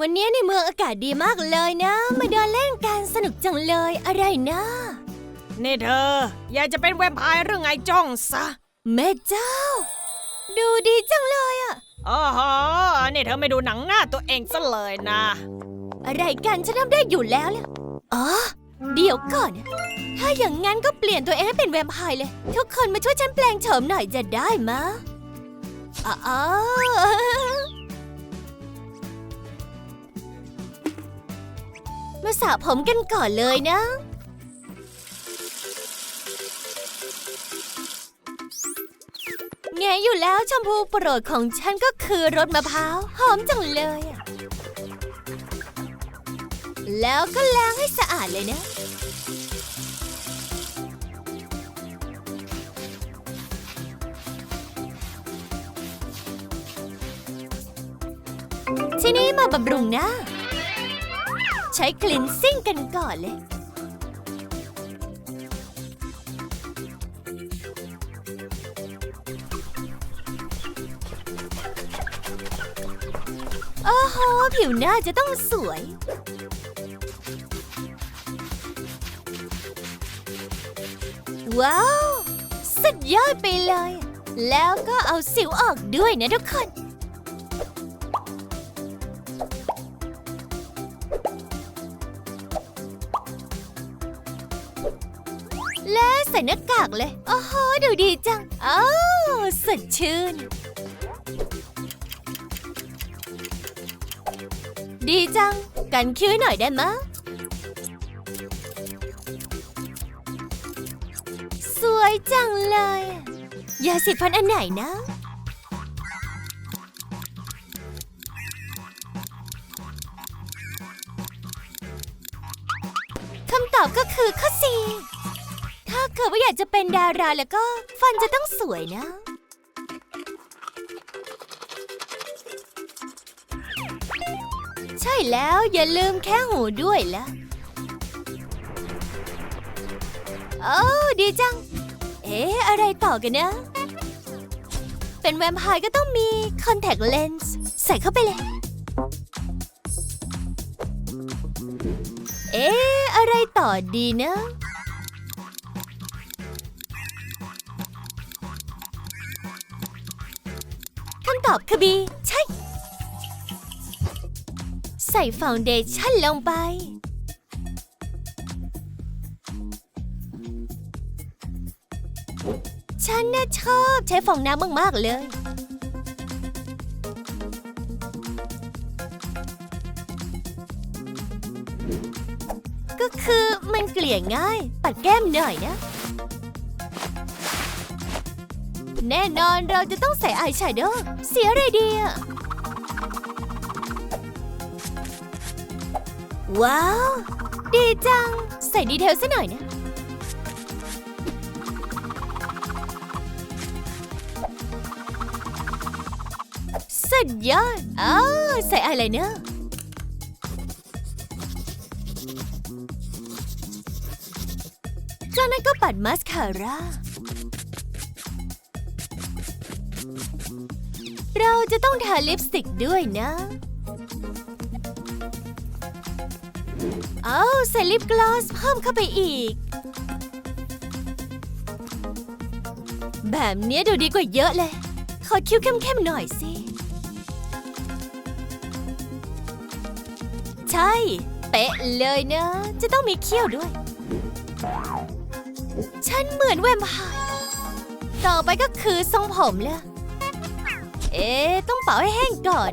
วันนี้ในเมืองอากาศดีมากเลยนะ มาเดินเล่นกันสนุกจังเลยอะไรนะ นี่เธอ อยากจะเป็นแวมไพร์หรือไงจ้องซะแม่เจ้า ดูดีจังเลยอะอ๋อฮะนี่เธอไม่ดูหนังหน้าตัวเองซะเลยนะ อะไรกันฉันทำได้อยู่แล้วล่ะอ๋อเดี๋ยวก่อนนะถ้าอย่างงั้นก็เปลี่ยนตัวเองให้เป็นแวมไพร์เลย ทุกคนมาช่วยฉันแปลงโฉมหน่อยจะได้มะอ๋อ มาสระผมกันก่อนเลยนะไงอยู่แล้วชมพูโปรดของฉันก็คือรสมะพร้าว หอมจังเลยอะแล้วก็ล้างให้สะอาดเลยนะ ทีนี้มาบำรุงหน้า ใช้คลินซิ่งกันก่อนเลย โอ้โห ผิวหน้าจะต้องสวย ว้าว สุดยอดไปเลย แล้วก็เอาสิวออกด้วยนะทุกคน หน้ากากเลย โอ้โห ดูดีจัง อ้าวสดชื่น ดีจัง กันคิ้วหน่อยได้มะ สวยจังเลย ยาสีฟันอันไหนนะคำตอบก็คือข้อสี่าเกิดว่าอยากจะเป็นดาราแล้วก็ ฟันจะต้องสวยนะ ใช่แล้วอย่าลืมแค่หูด้วยละโอ้ดีจัง เอ๊ะ อะไรต่อกันนะ เป็นแวมไพร์ก็ต้องมีคอนแทคเลนส์ใส่เข้าไปเลย เอ๊ะ อะไรต่อดีนะ อบคบี ใช่ ใส่ฟาวเดชั่นลงไป ฉันน่ะชอบใช้ฟองน้ำมาก ๆ เลย ก็คือมันเกลี่ยง่าย ปัดแก้มหน่อยนะ แน่นอนเราจะต้องใส่อายแชโดว์เสียอะไรดีอะว้าว ดีจัง ใส่ดีเทลซะหน่อยนะ สุดยอดอ้าใส่อายไลเนอร์จากนั้นก็ปัดมาสคาร่า เราจะต้องทาลิปสติกด้วยนะเอาใส่ลิปกลอสเพิ่มเข้าไปอีก แบบนี้ดูดีกว่าเยอะเลย ขอคิ้วเข้มๆหน่อยสิ ใช่ เป๊ะเลยนะ จะต้องมีเขี้ยวด้วย ฉันเหมือนแวมไพร์ต่อไปก็คือทรงผมเละ เอ๊ต้องเป่าให้แห้งก่อน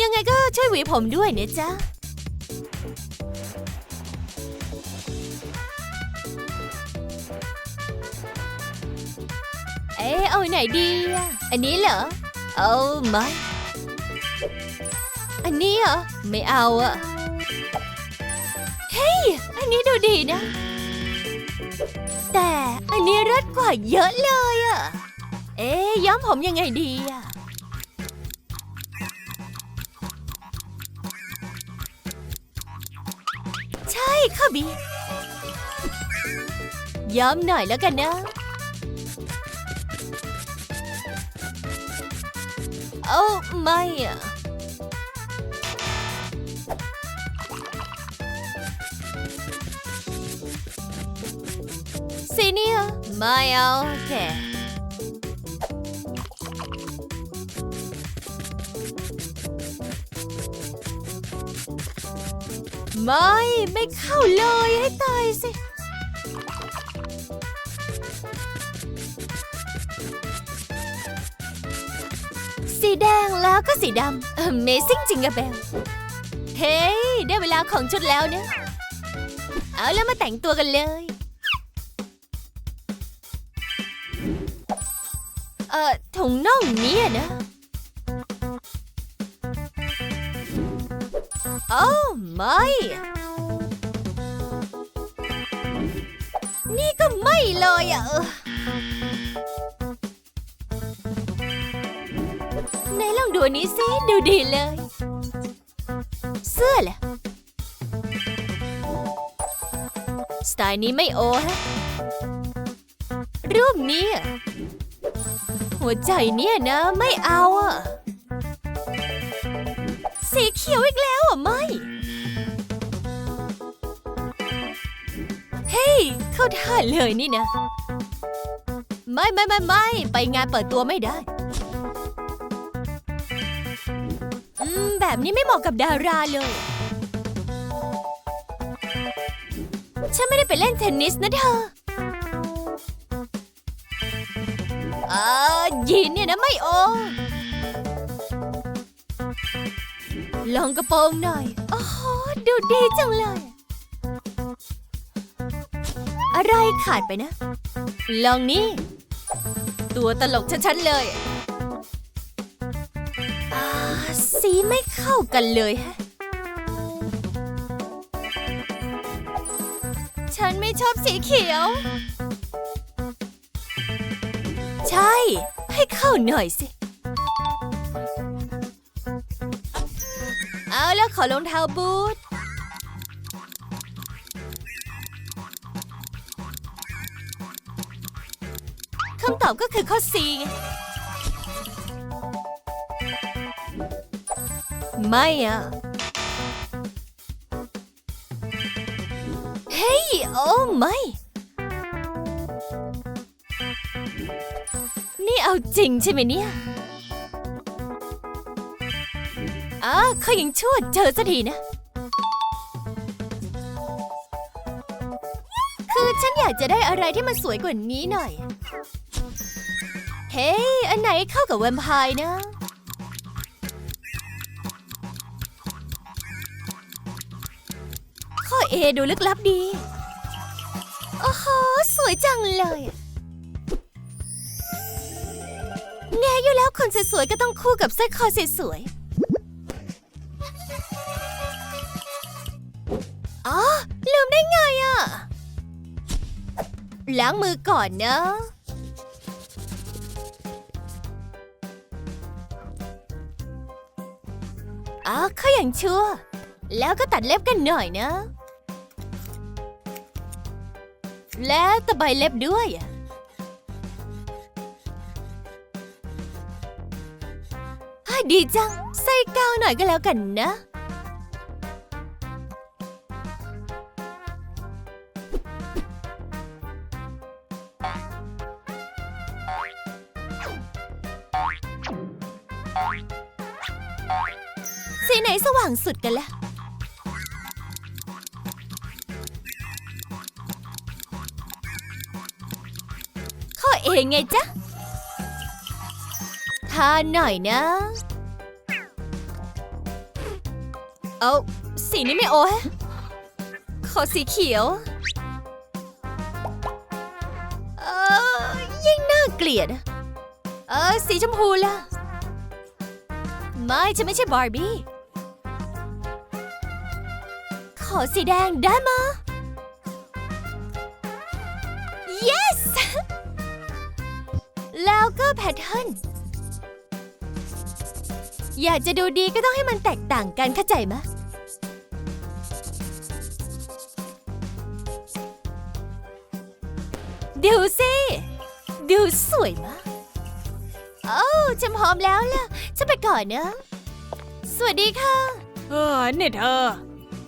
ยังไงก็ช่วยหวีผมด้วยนะจ๊ะเอ๊เอาไหนดีอันนี้เหรอ เอาไม่อันนี้เหรอ ไม่เอาอะ ฮ้ย อันนี้ดูดีนะ แต่อันนี้รสกว่าเยอะเลยอะ เอ๊ยย้อมผมยังไงดีอะใช่ค่ะบีย้อมหน่อยแล้วกันนะโอ้ไม่อะ สีนี่อะไม่เอาแกไม่ ไม่เข้าเลยให้ตายสิ สีแดงแล้วก็สีดำ Amazing จริงอะเบล เฮ้ยได้เวลาของชุดแล้วเนี่ย เอาแล้วมาแต่งตัวกันเลย อ่อถุงน่องเนี้นะ โอ้ไม่ นี่ก็ไม่เลยอะไหนลองดูนี้สิ ดูดีเลย เสื้อแหละสไตล์นี้ไม่โอฮะรูปนี้อะ หัวใจเนี่ยนะไม่เอาอะสีเขียวอีกแล้วอะไม่ เฮ้ยเข้าท่าเลยนี่นะ ไม่ไม่ไม่ไม่ไปงานเปิดตัวไม่ได้ อืม แบบนี้ไม่เหมาะกับดาราเลย ฉันไม่ได้ไปเล่นเทนนิสนะเธอ เออยีนเนี่ยนะไม่โอ ลองกระโปรงหน่อย โอ้โห ดูดีจังเลย อะไรขาดไปนะ ลองนี่ ตัวตลกชัดๆเลยอ่าสีไม่เข้ากันเลยฮะ ฉันไม่ชอบสีเขียว ใช่ ให้เข้าหน่อยสิ เอาแล้วขอรองเท้าบูทคำตอบก็คือข้อ C ไงไม่อะเฮ้ย โอ้ไม่ เอาจริงใช่ไหมเนี่ยอ่าเขายังชั่วเจอสักทีนะ คือฉันอยากจะได้อะไรที่มันสวยกว่านี้หน่อย เฮ้ยอันไหนเข้ากับแวมไพร์นะข้อ A ดูลึกลับดี โอ้โห สวยจังเลย อะแง่อยู่แล้วคนสวยๆก็ต้องคู่กับสร้อยคอสวยๆอ๋อ ลืมได้ไงอะล้างมือก่อนนะอ๋อเขาอย่างชั่ว แล้วก็ตัดเล็บกันหน่อยนะ แล้วตะไบเล็บด้วยอะ ดีจัง ใส่กาวหน่อยก็แล้วกันนะ สีไหนสว่างสุดกันล่ะข้อเองไงจ๊ะทานหน่อยนะ เอาสีนี้ไม่โอ้ฮะขอสีเขียว เออยิ่งน่าเกลียด เออสีชมพูล่ะ ไม่ฉันไม่ใช่บาร์บี้ ขอสีแดงได้มะ yes แล้วก็แพทเทิร์น อยากจะดูดีก็ต้องให้มันแตกต่างกันเข้าใจมะดูสิดูสวยมากโอ้ฉันพร้อมแล้วล่ะฉันไปก่อนนะ สวัสดีค่ะ เออนี่เธอ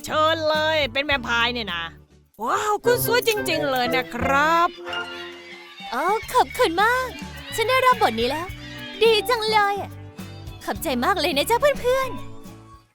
เชิญเลยเป็นแวมไพร์เนี่ยนะ ว้าว คุณสวยจริง ๆ เลยนะครับโอ้ขอบคุณมาก ฉันได้รับบทนี้แล้ว ดีจังเลยอะ ขอบใจมากเลยนะจ๊ะเพื่อนๆ